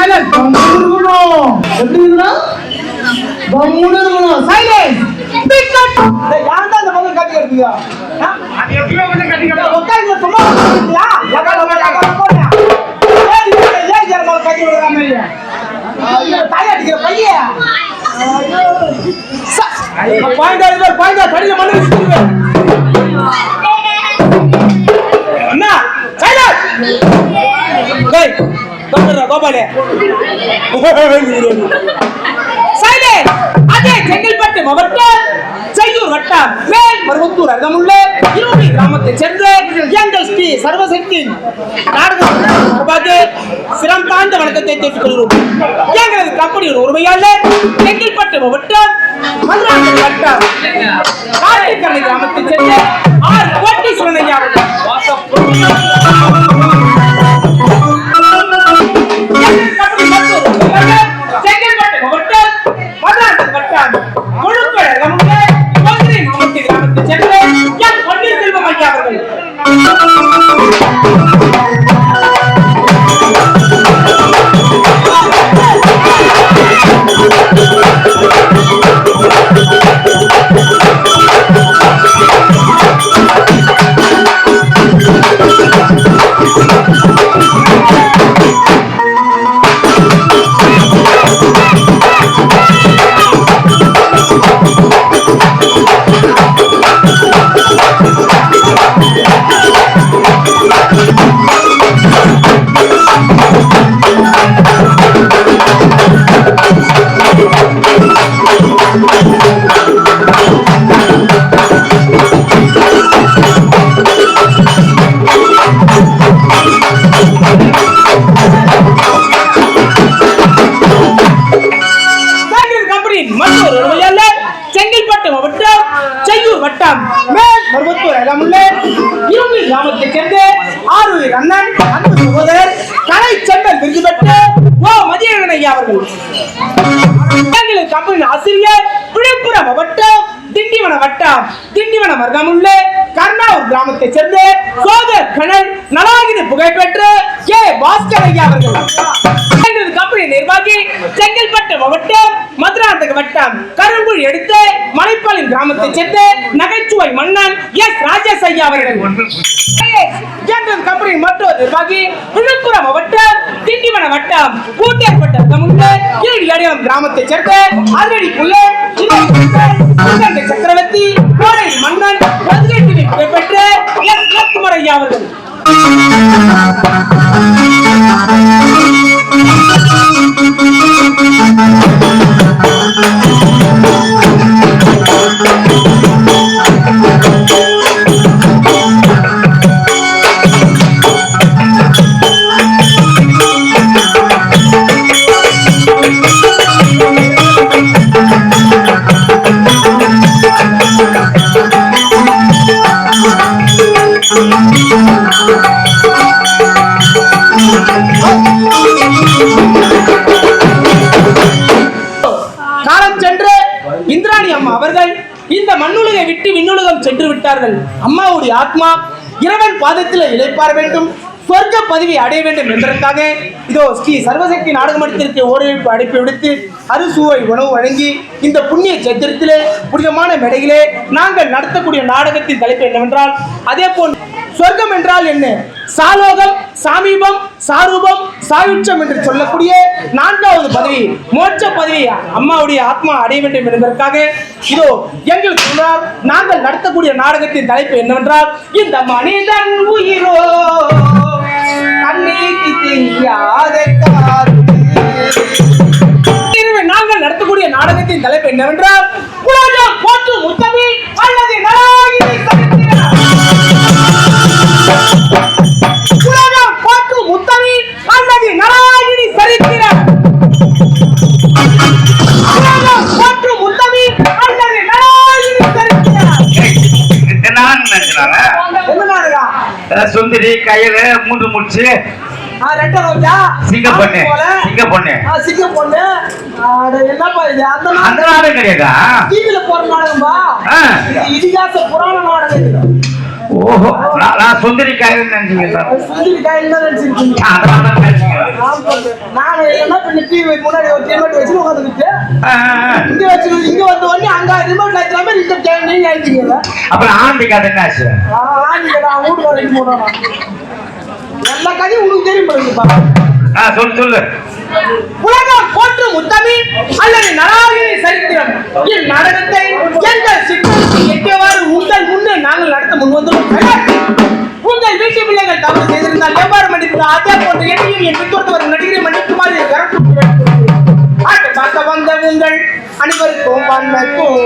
கம்முன்னு இருக்கணும் எப்படி இருக்கணும் கம்முன்னு இருக்கணும் சைலன்ஸ் பிக் அப் யார் தான் அந்த பக்கம் கட்டி எடுத்தீங்க அது எப்படியோ வந்து சும்மா போடுங்க ஏன் நீங்க ஏன் ஜெர்மல கட்டி விடுறாம அடிக்கிற பையன். பாயிண்ட் ஆகுது பாயிண்ட் கடில மண்ணு வச்சுருவேன் அண்ணா சைலன்ஸ் கோபாலே சைலன்ஸ் அதே செங்கல்பட்டு மாவட்டம் செய்யூர் வட்டம் மேல் மருவத்தூர் அருகமுள்ள இருபடி கிராமத்தைச் சேர்ந்த எங்கள் ஸ்ரீ சர்வசக்தி நாடக சார்பாக சிரம் தாழ்ந்த வணக்கத்தை தெரிவித்துக் கொள்கிறோம். எங்களது கம்பெனியின் உரிமையாளர் செங்கல்பட்டு மாவட்டம் மதுராந்தகம் வட்டம் காட்டுக்கரை கிராமத்தைச் சேர்ந்த செய்யூர் வட்டம். மேல் மருவத்தூர் இடமுள்ள இரும்பு கிராமத்தைச் சேர்ந்த ஆரூர் அண்ணன் அன்பு சகோதரர் கலை செந்தல் விருது பெற்ற ஓ மதியழகன் ஐயா அவர்கள். பேக்கரி ஆசிரியர் விழுப்புரம் மாவட்டம் திண்டிவன வட்டம். திண்டிவன மருகமுள்ள கர்ணாவூர் கிராமத்தைச் சேர்ந்த சோதர் கணல் நலாகினி புகழ்பெற்ற பாஸ்கர் ஐயா அவர்கள். கம்பெனி நிர்வாகி செங்கல்பட்டு மாவட்டம் மதுராந்தக வட்டம் கருங்குழி எடுத்து மலைப்பாளையம் கிராமத்தைச் சேர்ந்த நகைச்சுவை மன்னன் எஸ் ராஜேஷ் ஐயா அவர்கள். எங்களது கம்பெனி மற்றொரு நிர்வாகி விழுப்புரம் மாவட்டம் திண்டிவன வட்டம் கூட்டியப்பட்ட தமிழ்ல கீழ் கிராமத்தைச் சேர்ந்த அதிரடி சக்கரவர்த்தி கோடை மன்னன் பதினெட்டு பெற்ற எஸ் லட்சுமர் ஐயா அவர்கள். காலம் சென்று இந்திராணி அம்மா அவர்கள் இந்த மண்ணுலகை விட்டு விண்ணுலகம் சென்று விட்டார்கள். அம்மாவுடைய ஆத்மா இறைவன் பாதத்தில் இழைப்பார் வேண்டும் சொர்க்க பதவி அடைய வேண்டும் என்பதற்காக இதோ ஸ்ரீ சர்வசக்தி நாடகமன்றத்திற்கு ஓரழைப்பு அடைப்பு விடுத்து அறுசுவை உணவு வழங்கி இந்த புண்ணிய சத்திரத்திலே புனிதமான மேடையிலே நாங்கள் நடத்தக்கூடிய நாடகத்தின் தலைப்பு என்னவென்றால் அதே போல் சொர்க்கம் என்றால் என்ன? சாலோகம் சாமீபம் சாரூபம் சாயுட்சம் என்று சொல்லக்கூடிய நான்காவது பதவி மோட்ச பதவி அம்மாவுடைய ஆத்மா அடைய வேண்டும் என்பதற்காக இதோ எங்கள் சொன்னார் நாங்கள் நடத்தக்கூடிய நாடகத்தின் தலைப்பு என்னவென்றால் இந்த மனிதன் உயிரோ நாடகத்தின் தலைப்பு என்னவென்றால் உலகம் போற்று முத்தமி அல்லது நலாயினி சரித்திரம். உலகம் போற்று முத்தமி அல்லது நலாயினி சரித்திரம் உலகம் போற்று முத்தமி அல்லது நலாயினி சரித்திரம் நான் நினைச்சாங்க என்ன நாடகம் சுந்தரி கயிறு மூன்று முடிச்சு ரெட்டை ரோஜா சிங்க பொண்ணு சிங்க பொண்ணு. சிங்க பொண்ணு. என்னப்பா இது? அந்த அந்த நாடகம் கிடையாதா? டிவில போற நாடகம்பா? இதிகாச புராண நாடகம் இது. ஓஹோ நான் சுந்தரி காயின்னு நினைச்சீங்க சார். சுந்தரி காயின் தான் நினைச்சிருக்கீங்க. நான் என்ன பண்ண டிவி முன்னாடி ஒரு ரிமோட் வச்சு ஆ. இங்க வச்சு இங்க வந்த உடனே அங்க ரிமோட் வைக்கிற மாதிரி இந்த டைம் நீங்க ஆயிட்டீங்க அப்புறம் ஆண்டி கதை என்ன ஆச்சு நீங்க நான் வீட்டுக்கு வரைக்கும் போனோம் எல்லா கதையும் உங்களுக்கு தெரியும் பாருங்கப்பா சொல்லு சொல்லு. உலகம் போற்று முத்தமி அல்லது நலாவினை சரித்திரம். இந்நாடகத்தை எங்கள் சிற்றத்துக்கு எட்டியவாறு உங்கள் முன்னே நாங்கள் நடத்த முன் வந்துள்ளோம் உங்கள் வீட்டு பிள்ளைகள் தவறு செய்திருந்தால் எவ்வாறு மன்னிப்பது? அதே போன்று என்னையும் என் பித்தொருத்தவர் நடிகரை மன்னிக்குமாறு கரப்பு ஆட்டு பார்க்க வந்த உங்கள் அனைவருக்கும் வணக்கம்.